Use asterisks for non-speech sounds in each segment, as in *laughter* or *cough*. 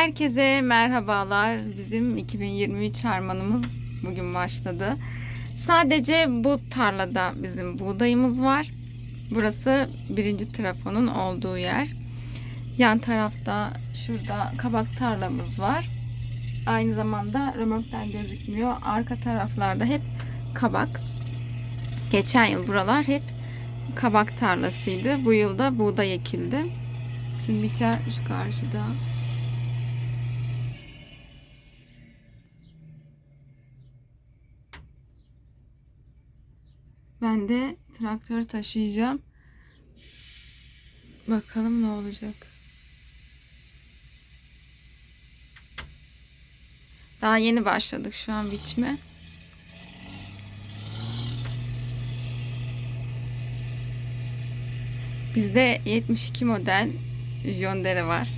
Herkese merhabalar. Bizim 2023 harmanımız bugün başladı. Sadece bu tarlada bizim buğdayımız var. Burası birinci trafonun olduğu yer. Yan tarafta şurada kabak tarlamız var. Aynı zamanda römorkten gözükmüyor. Arka taraflarda hep kabak. Geçen yıl buralar hep kabak tarlasıydı. Bu yıl da buğday ekildi. Şimdi biçer şu karşıda. Ben de traktörü taşıyacağım. Bakalım ne olacak. Daha yeni başladık şu an biçme. Bizde 72 model Jondere var.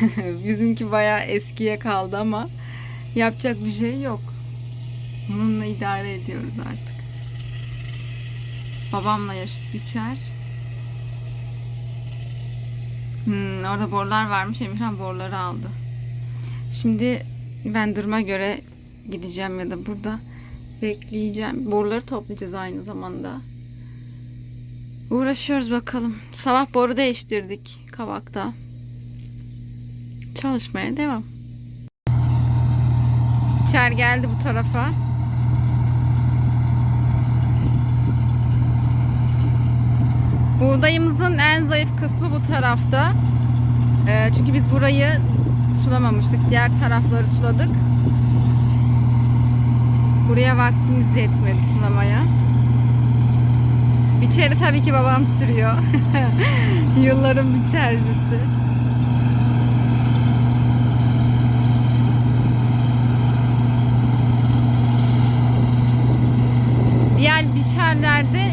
*laughs* Bizimki bayağı eskiye kaldı ama yapacak bir şey yok. Bununla idare ediyoruz artık. Babamla yaşıt biçer. Hmm, orada borular varmış. Emirhan boruları aldı. Şimdi ben duruma göre gideceğim ya da burada bekleyeceğim. Boruları toplayacağız aynı zamanda. Uğraşıyoruz bakalım. Sabah boru değiştirdik kavakta. Çalışmaya devam. İçer geldi bu tarafa. Buğdayımızın en zayıf kısmı bu tarafta. Ee, çünkü biz burayı sulamamıştık. Diğer tarafları suladık. Buraya vaktimiz yetmedi sulamaya. Biçeri tabii ki babam sürüyor. *laughs* Yılların biçercisi. Diğer biçerlerde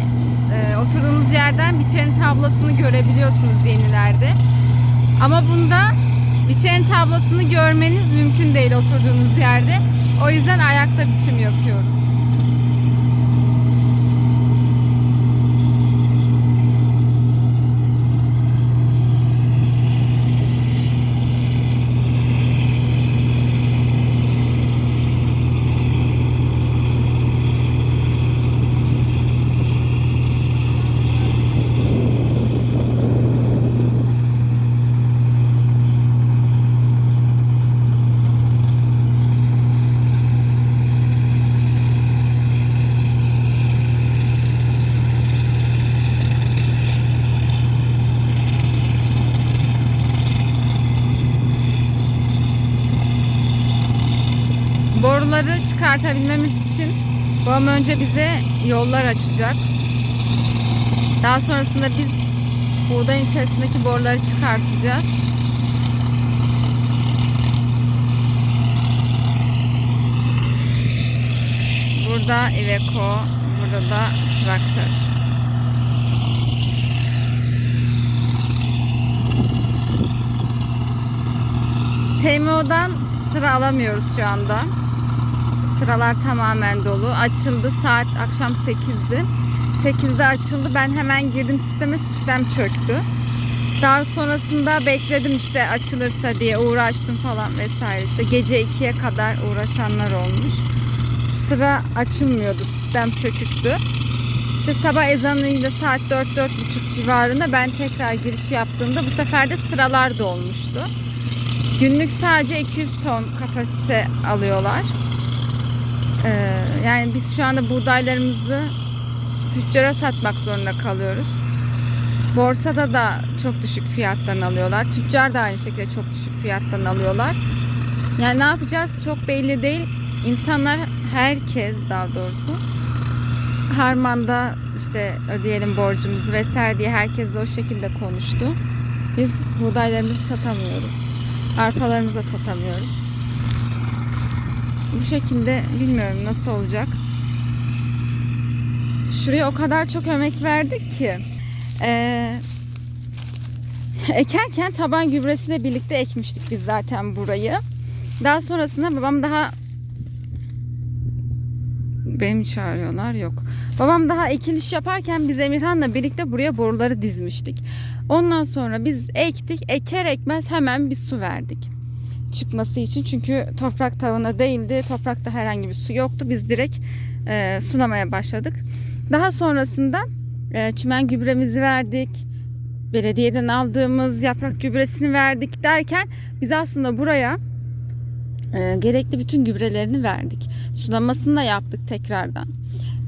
e, oturduğunuz yerden biçerin tablasını görebiliyorsunuz yenilerde. Ama bunda biçerin tablasını görmeniz mümkün değil oturduğunuz yerde. O yüzden ayakta biçim yapıyoruz. Boruları çıkartabilmemiz için babam önce bize yollar açacak. Daha sonrasında biz buğdayın içerisindeki boruları çıkartacağız. Burada Iveco, burada da traktör. TMO'dan sıra alamıyoruz şu anda. Sıralar tamamen dolu. Açıldı saat akşam 8'di. 8'de açıldı. Ben hemen girdim sisteme. Sistem çöktü. Daha sonrasında bekledim işte açılırsa diye uğraştım falan vesaire. İşte gece 2'ye kadar uğraşanlar olmuş. Sıra açılmıyordu. Sistem çöküktü. İşte sabah ezanıyla saat 4-4.30 civarında ben tekrar giriş yaptığımda bu sefer de sıralar dolmuştu. Günlük sadece 200 ton kapasite alıyorlar. Ee, yani biz şu anda buğdaylarımızı tüccara satmak zorunda kalıyoruz. Borsada da çok düşük fiyattan alıyorlar. Tüccar da aynı şekilde çok düşük fiyattan alıyorlar. Yani ne yapacağız çok belli değil. İnsanlar herkes daha doğrusu harmanda işte ödeyelim borcumuzu vesaire diye herkes de o şekilde konuştu. Biz buğdaylarımızı satamıyoruz. Arpalarımızı da satamıyoruz. Bu şekilde bilmiyorum nasıl olacak. Şuraya o kadar çok emek verdik ki. Ee, ekerken taban gübresiyle birlikte ekmiştik biz zaten burayı. Daha sonrasında babam daha benim çağırıyorlar yok. Babam daha ekiliş yaparken biz Emirhan'la birlikte buraya boruları dizmiştik. Ondan sonra biz ektik. Eker ekmez hemen bir su verdik. Çıkması için. Çünkü toprak tavana değildi. Toprakta herhangi bir su yoktu. Biz direkt e, sulamaya başladık. Daha sonrasında e, çimen gübremizi verdik. Belediyeden aldığımız yaprak gübresini verdik derken biz aslında buraya e, gerekli bütün gübrelerini verdik. Sulamasını da yaptık tekrardan.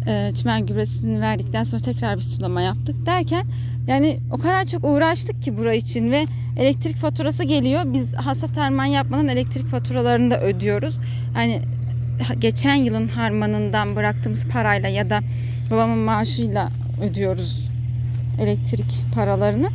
E, çimen gübresini verdikten sonra tekrar bir sulama yaptık derken yani o kadar çok uğraştık ki burası için ve elektrik faturası geliyor. Biz hasat harman yapmanın elektrik faturalarını da ödüyoruz. Ha- geçen yılın harmanından bıraktığımız parayla ya da babamın maaşıyla ödüyoruz elektrik paralarını.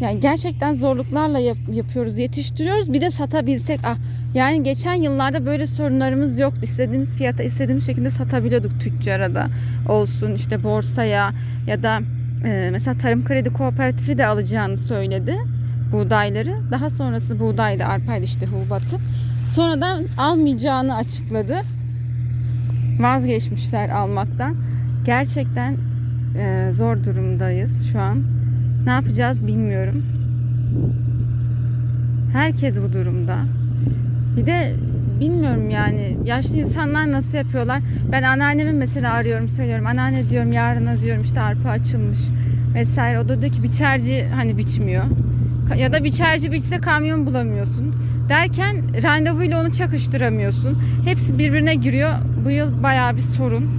Yani gerçekten zorluklarla yap- yapıyoruz, yetiştiriyoruz. Bir de satabilsek. Ah, yani geçen yıllarda böyle sorunlarımız yoktu. İstediğimiz fiyata, istediğimiz şekilde satabiliyorduk tüccara da olsun, işte borsaya ya da e, mesela Tarım Kredi Kooperatifi de alacağını söyledi buğdayları. Daha sonrası buğdaydı, arpaydı işte hububatı. Sonradan almayacağını açıkladı. Vazgeçmişler almaktan. Gerçekten e, zor durumdayız şu an. Ne yapacağız bilmiyorum. Herkes bu durumda. Bir de bilmiyorum yani yaşlı insanlar nasıl yapıyorlar. Ben anneannemi mesela arıyorum söylüyorum. Anneanne diyorum yarına diyorum işte arpa açılmış vesaire. O da diyor ki biçerci hani biçmiyor. Ya da biçerci biçse kamyon bulamıyorsun. Derken randevuyla onu çakıştıramıyorsun. Hepsi birbirine giriyor. Bu yıl bayağı bir sorun.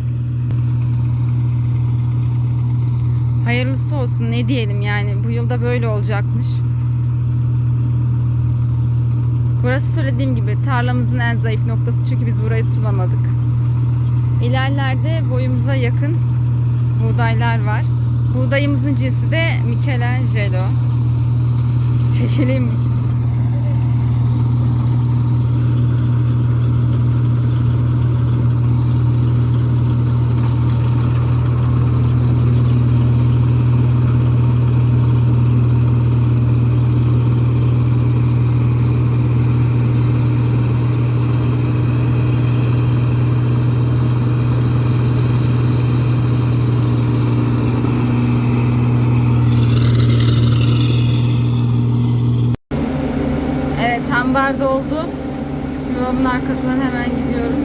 Hayırlısı olsun ne diyelim yani bu yılda böyle olacakmış. Burası söylediğim gibi tarlamızın en zayıf noktası çünkü biz burayı sulamadık. İlerlerde boyumuza yakın buğdaylar var. Buğdayımızın cinsi de Michelangelo. Çekelim ambar doldu. Şimdi babamın arkasından hemen gidiyorum.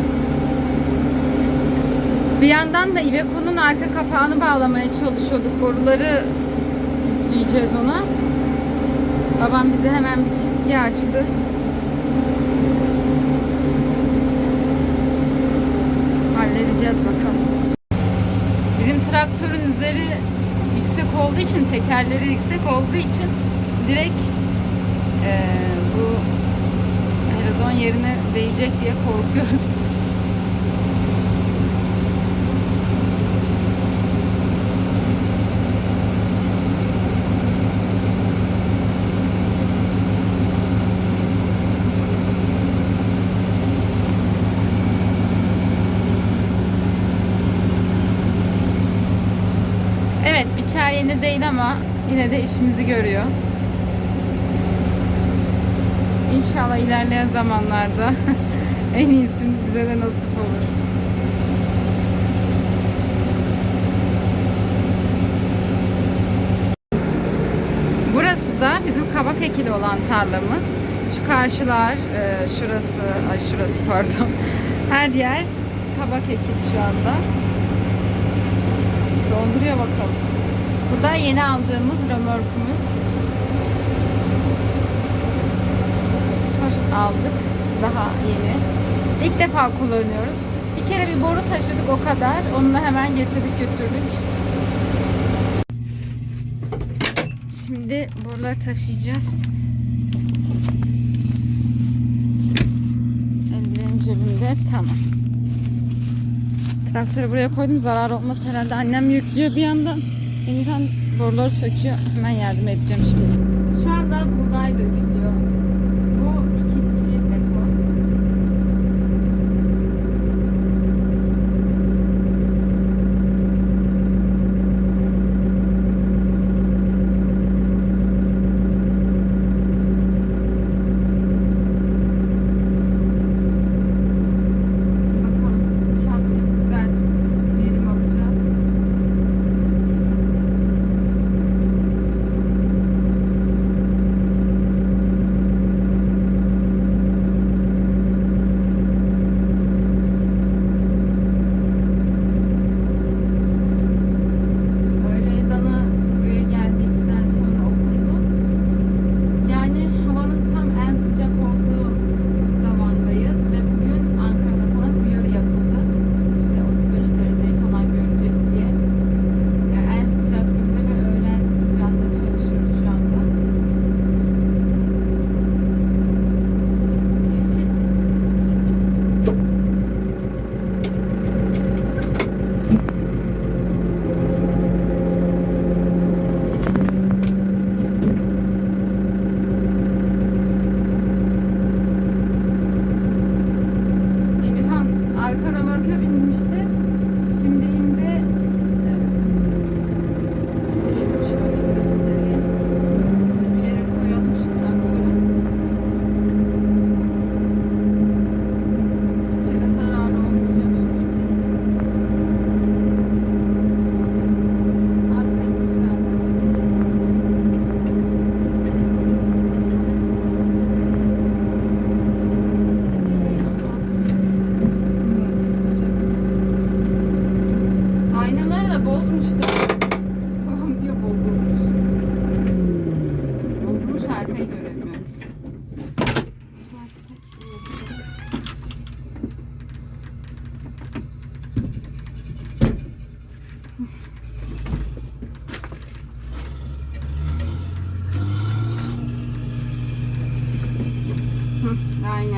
Bir yandan da Iveco'nun arka kapağını bağlamaya çalışıyorduk. Boruları yiyeceğiz ona. Babam bize hemen bir çizgi açtı. Halledeceğiz bakalım. Bizim traktörün üzeri yüksek olduğu için, tekerleri yüksek olduğu için direkt ee, bu helezon yerine değecek diye korkuyoruz. Evet, biçer yeni değil ama yine de işimizi görüyor. İnşallah ilerleyen zamanlarda *laughs* en iyisi bize de nasip olur. Burası da bizim kabak ekili olan tarlamız. Şu karşılar, e, şurası, ay şurası *laughs* pardon. Her yer kabak ekili şu anda. Donduruyor bakalım. Bu da yeni aldığımız römorkumuz. Aldık. Daha yeni. İlk defa kullanıyoruz. Bir kere bir boru taşıdık o kadar. Onu da hemen getirdik götürdük. Şimdi boruları taşıyacağız. Eldivenim cebimde. Tamam. Traktörü buraya koydum. Zarar olmaz herhalde. Annem yüklüyor bir yandan. Emirhan boruları söküyor. Hemen yardım edeceğim şimdi. Şu anda buğday dökülüyor.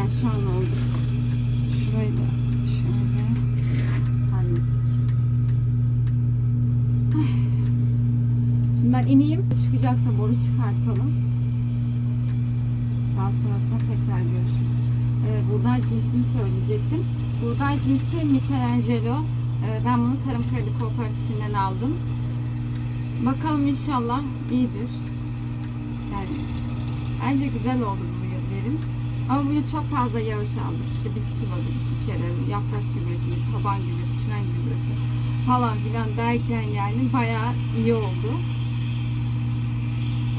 Aynen şu an oldu. Şurayı da şöyle hallettik. Şimdi ben ineyim. Çıkacaksa boru çıkartalım. Daha sonrasında tekrar görüşürüz. Ee, buğday cinsini söyleyecektim. Buğday cinsi Michelangelo. Ee, ben bunu Tarım Kredi Kooperatifinden aldım. Bakalım inşallah iyidir. Yani bence güzel oldu bu verim. Ama bu yıl çok fazla yağış aldık. İşte biz suladık iki kere. Yaprak gübresi, taban gübresi, çimen gübresi falan filan derken yani bayağı iyi oldu.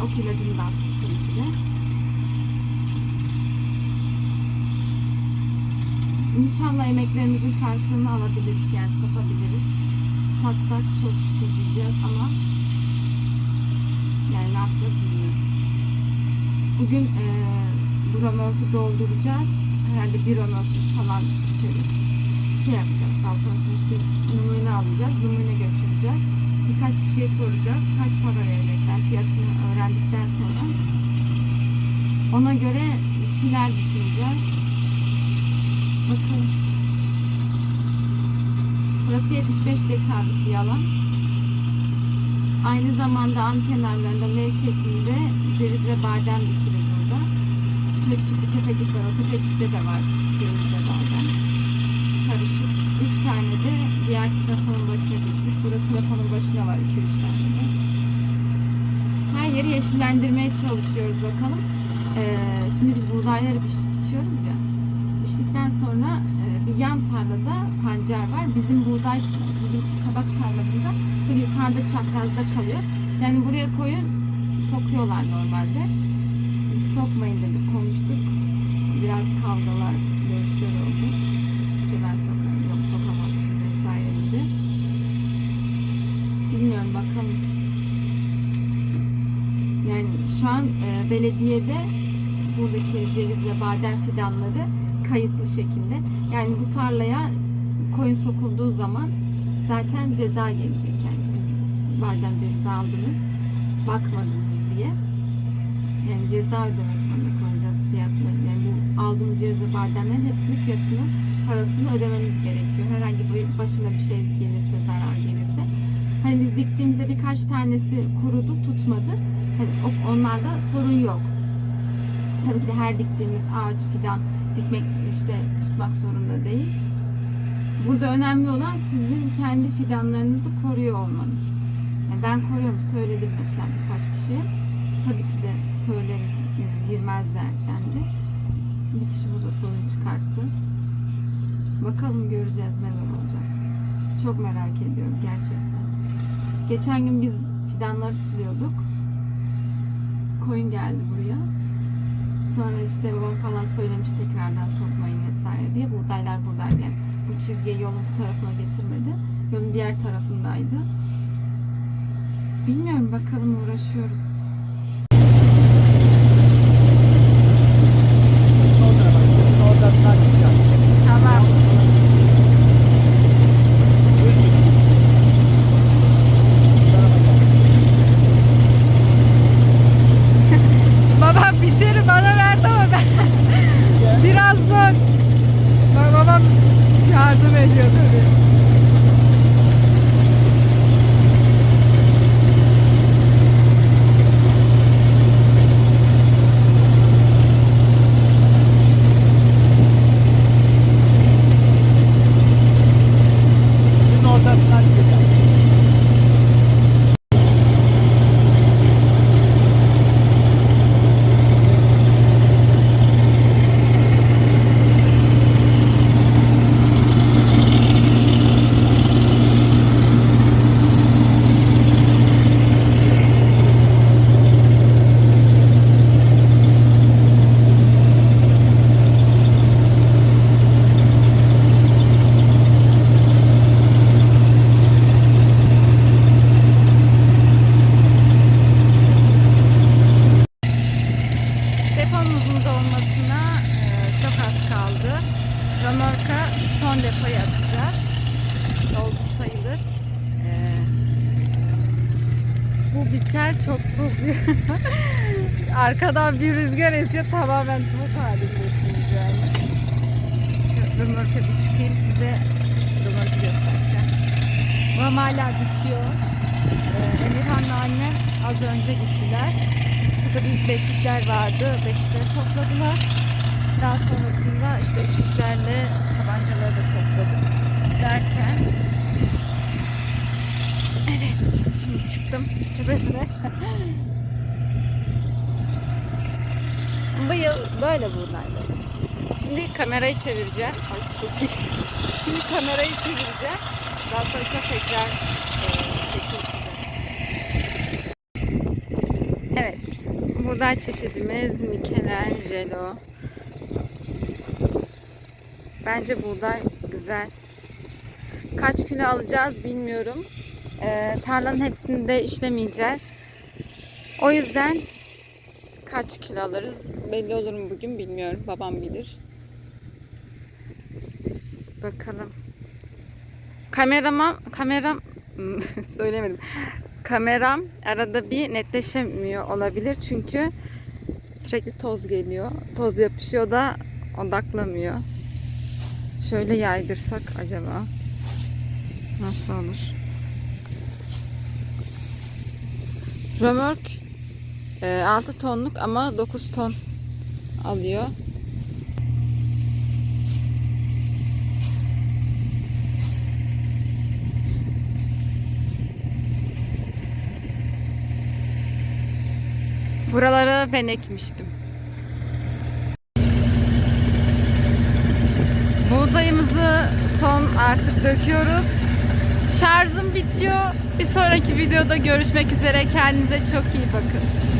Ot ilacını da attık tabii ki de. İnşallah emeklerimizin karşılığını alabiliriz yani satabiliriz. Satsak çok şükür diyeceğiz ama yani ne yapacağız bilmiyorum. Bugün eee römorku dolduracağız. Herhalde bir römorku falan içeriz. Şey yapacağız. Daha sonrasında işte numune alacağız. Numune götüreceğiz. Birkaç kişiye soracağız. Kaç para verecekler fiyatını öğrendikten sonra. Ona göre bir şeyler düşüneceğiz. Bakalım. Burası 75 dekarlık bir alan. Aynı zamanda an kenarlarında L şeklinde ceviz ve badem dikili bir tepecik var. O tepecikte de var ceviz ve badem. Karışık. 3 tane de diğer trafonun başına diktik. Burada trafonun başına var 2-3 tane de. Her yeri yeşillendirmeye çalışıyoruz bakalım. Ee, şimdi biz buğdayları biç- biçiyoruz ya. Biçtikten sonra e, bir yan tarlada pancar var. Bizim buğday, bizim kabak tarlamızda yukarıda çaprazda kalıyor. Yani buraya koyun sokuyorlar normalde. Sokmayın dedik, konuştuk. Biraz kavgalar, görüşler oldu. İşte ben sokarım, yok sokamazsın vesaire dedi. Bilmiyorum bakalım. Yani şu an e, belediyede buradaki ceviz ve badem fidanları kayıtlı şekilde. Yani bu tarlaya koyun sokulduğu zaman zaten ceza gelecek. Yani siz badem cevizi aldınız, bakmadınız. Yani ceza ödemek zorunda kalacağız fiyatları. Yani bu aldığımız ve bademlerin hepsinin fiyatını, parasını ödememiz gerekiyor. Herhangi bir başına bir şey gelirse, zarar gelirse. Hani biz diktiğimizde birkaç tanesi kurudu, tutmadı. Hani onlarda sorun yok. Tabii ki de her diktiğimiz ağaç fidan dikmek işte tutmak zorunda değil. Burada önemli olan sizin kendi fidanlarınızı koruyor olmanız. Yani ben koruyorum söyledim mesela birkaç kişiye. Tabii ki de söyleriz e, girmezler dendi. Bir kişi burada sorun çıkarttı. Bakalım göreceğiz neler olacak. Çok merak ediyorum gerçekten. Geçen gün biz fidanları suluyorduk. Koyun geldi buraya. Sonra işte babam falan söylemiş tekrardan sokmayın vesaire diye. Buğdaylar buradaydı yani. Bu çizgiyi yolun bu tarafına getirmedi. Yolun diğer tarafındaydı. Bilmiyorum bakalım uğraşıyoruz. Tamam. Babam biçeri bana verdi ama ben biraz zor. Bak babam yardım ediyor tabii. Depomuzun dolmasına e, çok az kaldı. Römorka son depoya atacağız. Doldu sayılır. E, bu biçer çok bu *laughs* Arkadan bir rüzgar esiyor tamamen toz halindesiniz yani. Şu römorka bir çıkayım size römorku göstereceğim. Babam hala bitiyor. Ee, Emirhan'la annem az önce gittiler. Şurada büyük beşikler vardı. Beşikleri topladılar. Daha sonrasında işte üçlüklerle tabancaları da topladık derken Evet, şimdi çıktım tepesine. *laughs* Bu yıl böyle buğdaylar. Şimdi kamerayı çevireceğim. Ay, Şimdi kamerayı çevireceğim. Daha sonrasında tekrar e. Evet, buğday çeşidimiz Michelangelo. Bence buğday güzel. Kaç kilo alacağız bilmiyorum. Ee, tarlanın hepsini de işlemeyeceğiz. O yüzden kaç kilo alırız belli olur mu bugün bilmiyorum. Babam bilir. Bakalım. Kameramam, kameram *laughs* söylemedim. Kameram arada bir netleşemiyor olabilir çünkü sürekli toz geliyor. Toz yapışıyor da odaklamıyor. Şöyle yaydırsak acaba nasıl olur? Römork e, 6 tonluk ama 9 ton alıyor. Buraları ben ekmiştim. Buğdayımızı son artık döküyoruz. Şarjım bitiyor. Bir sonraki videoda görüşmek üzere. Kendinize çok iyi bakın.